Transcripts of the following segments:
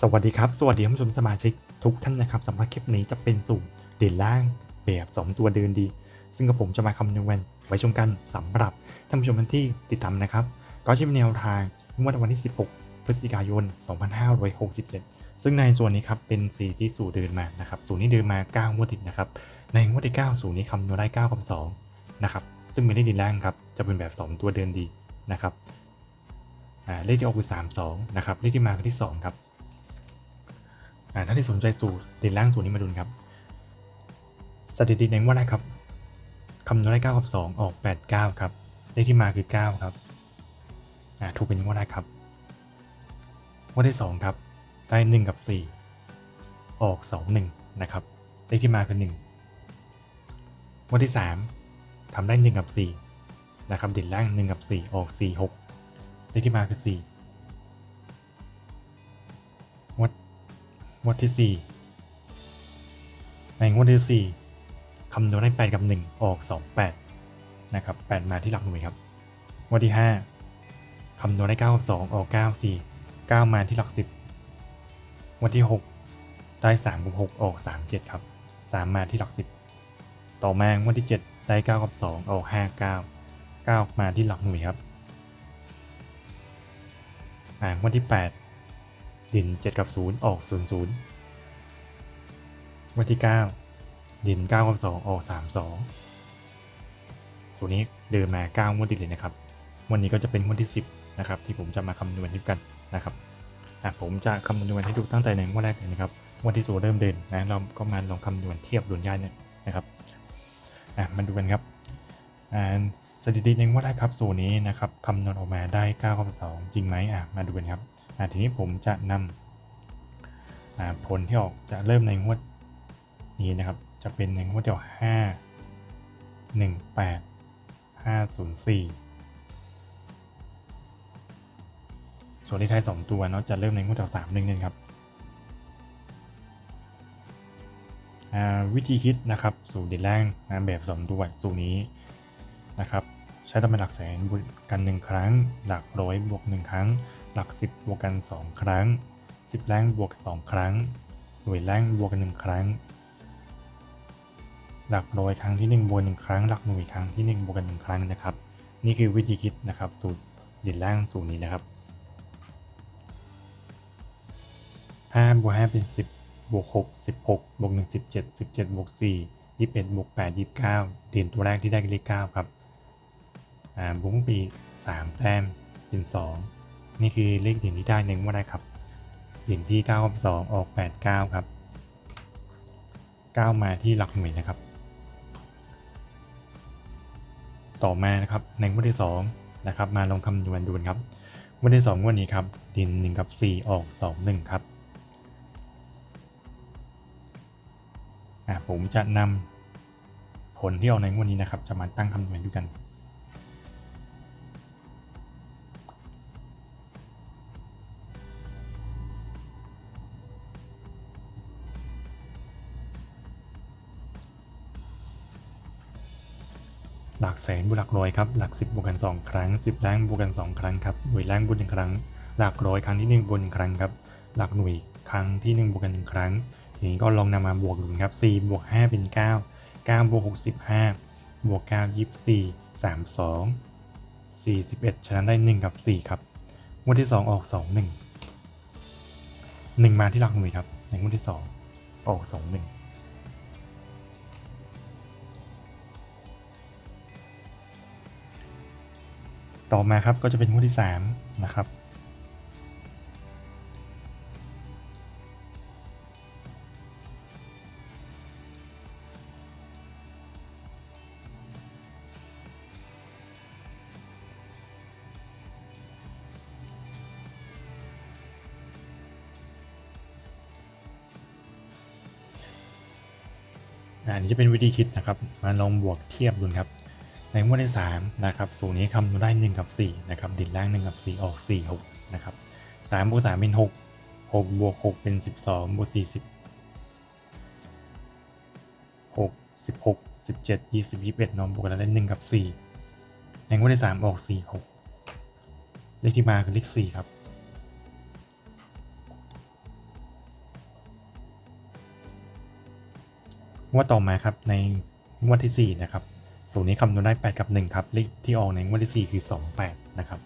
สวัสดีครับ สวัสดีท่านผู้ชมสมาชิกทุกท่านนะครับสำหรับคลิปนี้จะเป็นสูตรเด่นล่างแบบ 2 ตัวเดินดี ซึ่งกับผมจะมาคำนวณไว้ชมกันสำหรับท่านผู้ชมที่ติดตามนะครับ ก็จะเป็นแนวทางงวดวันที่ 16 พฤศจิกายน 2567 ซึ่งในส่วนนี้ครับเป็นสีที่สูตรเดินมานะครับสูตรนี้เดินมา9งวดติดนะครับในงวดที่9สูตรนี้คำนวณได้9กับ2นะครับซึ่งไม่ได้ดินล่างครับจะเป็นแบบ 2 ตัวเดินดีนะครับเลขที่ออกคือ32นะครับเลขที่มาคือที่2ครับ่าถ้าที่สนใจสูตรเด่นล่างสูตรนี้มาดูนะครับ สถิติในงว่าได้ครับคำนวณได้9กับ2ออก 8 9 ครับ เลขที่มาคือ 9 ครับอ่าถูกเป็นงว่าได้ครับงว่าได้2ครับ ได้ 1 กับ 4 ออก 2 1 นะครับ เลขที่มาคือ1งวดที่ 3ทำได้ 1 กับ 4 นะครับเด่นล่าง 1 กับ 4 ออก 4 6 เลขที่มาคือ 4 งวดที่ 4 ในงวดที่ 4 คำนวณได้8กับ 1 ออก 2 8 นะครับ 8 มาที่หลักหน่วยครับงวดที่ 5 คำนวณได้9กับ2ออก 9 4 9 มาที่หลัก 10งวดที่ 6 ได้3กับ6ออก 3 7 ครับ 3 มาที่หลัก 10 ต่อมางวดที่ 7 ได้9กับ2ออก 5 9 9 มาที่หลักหน่วยครับอ่างวดที่ 8 ดิน 7 กับ 0 ออก 0 0 วันที่ 9 ดิน 9 กับ 2 ออก 3 2 ส่วนนี้เดินมา 9งวดติดเลยนะครับ วันนี้ก็จะเป็นงวดที่ 10 นะครับ ที่ผมจะมาคำนวณให้ดูกันนะครับผมจะคำนวณให้ดูตั้งแต่ในงวดแรกเลยนะครับงวดที่สูเริ่มเดินนะเราก็มาลองคำนวณเทียบดุลยาเนี่ยนะครับมาดูกันครับสถิติในงวดแรกครับสูตรนี้นะครับคำนวณออกมาได้9กับ2จริงไหมอะมาดูกันครับ ทีนี้ผมจะนำผลที่ออกจะเริ่มในงวดนี้นะครับ จะเป็นในงวดที่ออกห้าหนึ่งแปดห้าศูนย์สี่ส่วนที่ท้ายสองตัวเนาะจะเริ่มในงวดที่ออกสามหนึ่งนึงครับวิธีคิดนะครับสูตรเด่นแรงนะแบบสองตัวสูตรนี้นะครับ ใช้ตำแหน่งหลักแสนบวกกัน 1 ครั้ง หลักร้อยบวก 1 ครั้ง หลัก 10 บวกกัน 2 ครั้ง 10แรงบวก 2 ครั้ง หน่วยแรงบวกกัน 1 ครั้ง หลักร้อยครั้งที่ 1 บวก1ครั้ง หลักหน่วยครั้งที่ 1 บวกกัน 1 ครั้งนะครับ นี่คือวิธีคิดนะครับ สูตรเด่นแรงสูตรนี้นะครับ5บวก5เป็น 10บวก6 16บวก1 17 17บวก4 21บวก8 29เด่นตัวแรกที่ได้คือเลข9ครับ อ่าบุ้งปีสามแต้ม เป็นสอง นี่คือเลขเด่นที่ได้หนึ่งว่าได้ครับเด่นที่9กับ2ออก 8 9 ครับ9มาที่หลักหน่วยนะครับ ต่อมานะครับในงวดที่2นะครับ มาลองคำนวณดูนครับงวดที่2งวดนี้ครับด่น1กับ 4 ออก 2 1 ครับอ่าผมจะนำผลที่ออกในงวดนี้นะครับ จะมาตั้งคำนวณดูกัน หลักแสนบวกหลักร้อยครับ หลัก 10บวกกัน 2 ครั้ง 10ล้งบวกกัน 2 ครั้งครับ หน่วยล้งบวกหนึ่งครั้ง หลักร้อยครั้งที่1บวกหนึ่งครั้งครับ หลักหน่วยครั้งที่1บวกกันหนึ่งครั้ง ทีนี้ก็ลองนำมาบวกดูครับ4บวก5เป็น 9 9บวก65 บวก 9 24 32 41 ฉะนั้นได้ 1 กับ 4 ครับงวดที่ 2 ออก 2 1 1 มาที่หลักหน่วยครับ ในงวดที่ 2 ออก 2 1 ต่อมาครับก็จะเป็นงวดที่ 3 นะครับ อันนี้จะเป็นวิธีคิดนะครับ มาลองบวกเทียบดูครับ ในงวดที่3นะครับสูตรนี้คำนวณได้1กับ4นะครับดิดล่าง1กับ4ออก4 6นะครับ3บวก3เป็น 6 6บวก6เป็น 12บวก40 6 16 17 20 21น้องบวกกันแล้วได้1กับ 4 ในงวดที่3ออก 4 6 เลขที่มาคือเลข4ครับว่าต่อมาครับในงวดที่ 4 นะครับ สูตรนี้คำนวณได้ 8 กับ 1 ครับเลขที่ออกในงวดที่ 4 คือ 28 นะครับ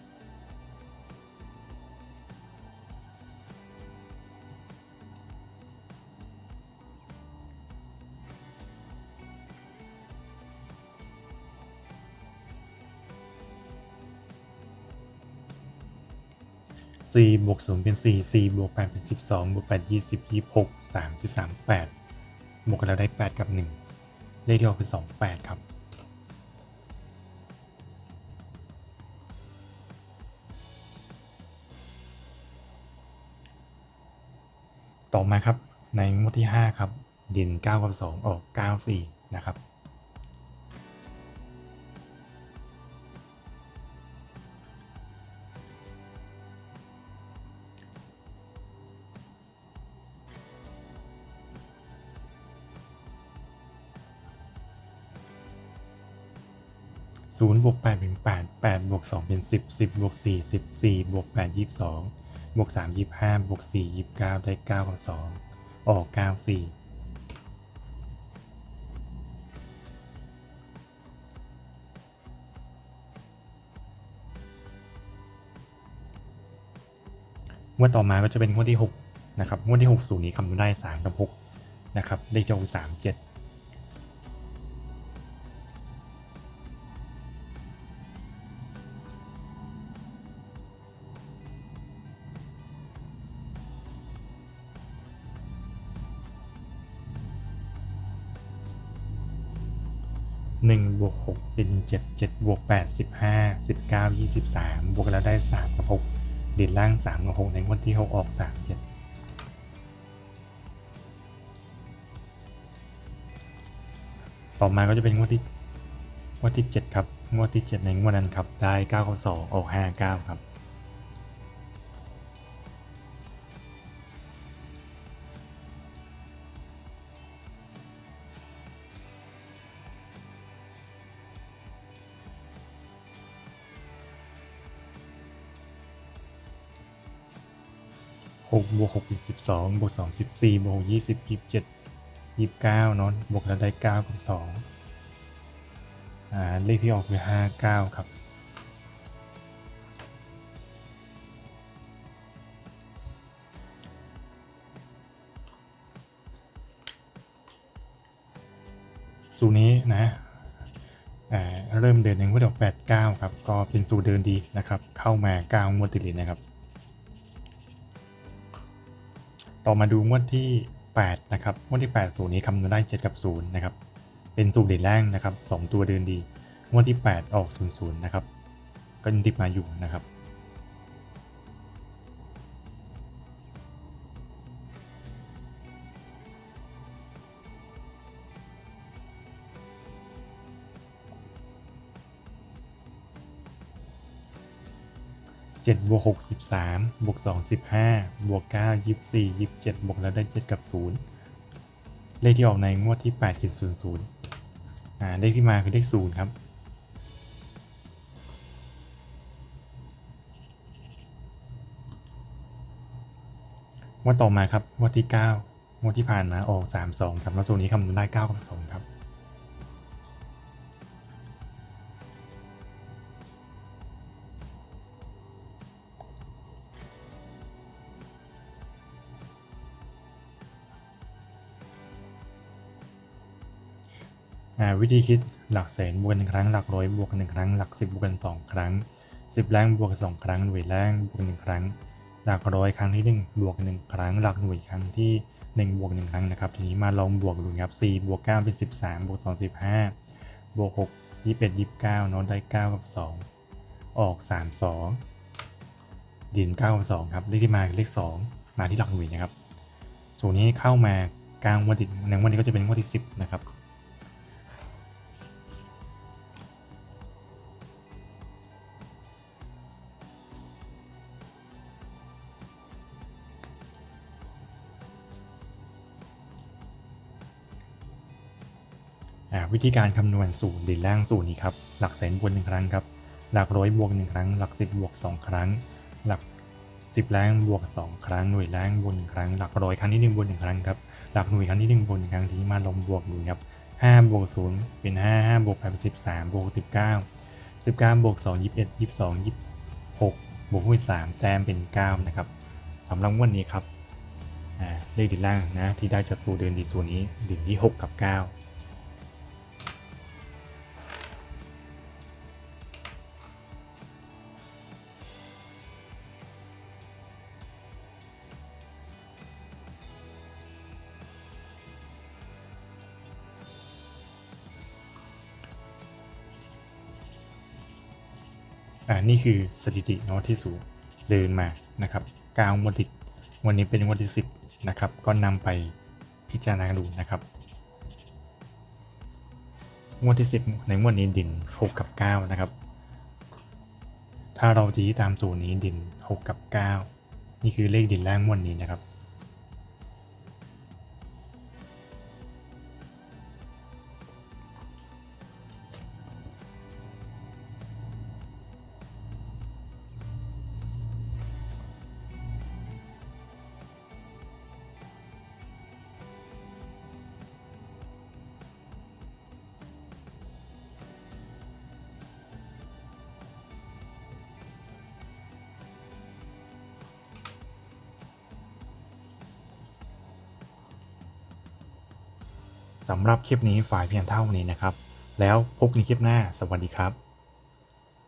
4 บวก 0 เป็น 4 4 บวก 8 เป็น 12 บวก 8 20 26 33 8บวกกันแล้วได้ 8 กับ 1 เลขที่ออกคือ28 ครับ ต่อมาครับในงวดที่ 5 ครับดิน 9 กับ 2 ออก 9 4 นะครับศูนย์บวกแปดเป็นแปดแปดบวกสองเป็นสิบสิบบวกสี่สิบสี่บวกแปดยี่สิบสอง บวก3 25บวก4 29 ได้9กับ2ออก 9 4งวดต่อมาก็จะเป็นงวดที่ 6 นะครับ งวดที่ 60 นี้คำนวณได้ 3 กับ 6 นะครับ ได้จะออก3 7 บวกหกเป็นเจ็ดเจ็ดบวกแปดสิบห้าสิบเก้ายี่สิบสามบวกแล้วได้สามกับหกเด่นล่างสามกับหกในงวดที่หกออกสามเจ็ดต่อมาก็จะเป็นงวดที่งวดที่เจ็ดครับ งวดที่เจ็ดในงวดนั้นครับ ได้เก้ากับสองออกห้าเก้าครับ หกบวกหกเป็นสิบสองบวกสองสิบสี่บวกหกยี่สิบยี่สิบเจ็ดยี่สิบเก้าเนอะบวกแล้วได้เก้ากับสองอ่าเลขที่ออกคือห้าเก้าครับสูตรนี้นะอ่าเริ่มเดินในงวดออกแปดเก้าครับ ก็เป็นสูตรเดินดีนะครับ เข้ามาเก้างวดติดเลยนะครับ ต่อมาดูงวดที่ 8 นะครับ งวดที่8สูตรนี้คำนวณได้ 7 กับ 0 นะครับ เป็นสูตรเด่นแรงนะครับ 2 ตัวเดินดี งวดที่ 8 ออก 0 0 นะครับ ก็ยังติดมาอยู่นะครับ 7บวก6 13บวก2 15บวก9 24 27 บวกแล้วได้ 7 กับ 0 เลขที่ออกในงวดที่8คือ0 0อ่าเลขที่มาคือเลข 0 ครับงวดต่อมาครับงวดที่ 9งวดที่ผ่านมาออก 3 2สำหรับโซนนี้คำนวณได้ 9 กับ 2 ครับ วิธีคิดหลักแสนบวกหนึ่งครั้งหลักร้อยบวกหนึ่งครั้งหลักสิบบวกกันสองครั้งสิบแรงบวกสองครั้งหน่วยแรงบวกหนึ่งครั้ง หลักร้อยครั้งที่หนึ่งบวกหนึ่งครั้ง หลักหน่วยครั้งที่หนึ่งบวกหนึ่งครั้งนะครับทีนี้มาลองบวกดูครับสี่บวกเก้าเป็นสิบสามบวกสองสิบห้าบวกหกยี่สิบเอ็ดยี่สิบเก้าเนาะได้เก้ากับสองออกสามสองดินเก้ากับสองครับเลขที่มาเลขสองมาที่หลักหน่วยนะครับ ส่วนนี้เข้ามากลางวันติดในวันนี้ก็จะเป็นวันที่สิบนะครับ วิธีการคำนวณสูตรเด่นล่างสูตรนี้ครับ หลักแสนบวกหนึ่งครั้งครับ หลักร้อยบวกหนึ่งครั้ง หลักสิบบวกสองครั้ง หลักสิบแรงบวกสองครั้ง หน่วยแรงบวกหนึ่งครั้ง หลักร้อยครั้งที่หนึ่งบวกหนึ่งครั้งครับ หลักหน่วยครั้งที่หนึ่งบนครั้งที่มาลงบวกดูครับห้าบวกศูนย์เป็นห้าห้าบวกแปดเป็นสิบสามบวกสิบเก้าสิบเก้าบวกสองยี่สิบเอ็ดยี่สิบสองยี่สิบหกบวกด้วยสามแต้มเป็นเก้านะครับสำหรับวันนี้ครับเลขดินล่างนะที่ได้จากสูตรเดินดีสูตรนี้ดินที่หกกับเก้า อ่านี่คือสถิติเนาะที่สูเดินมานะครับกลางวันที่วันนี้เป็นวันที่ 10นะครับก็นำไปพิจารณาดูนะครับงวดที่ 10 ในงวดนี้ดิน 6 กับ 9 นะครับ ถ้าเราจีตามสูตรนี้ดิน 6 กับ 9 นี่คือเลขดินแรกงวดนี้นะครับ สำหรับคลิปนี้ฝ่ายเพียงเท่านี้นะครับ แล้วพบในคลิปหน้าสวัสดีครับ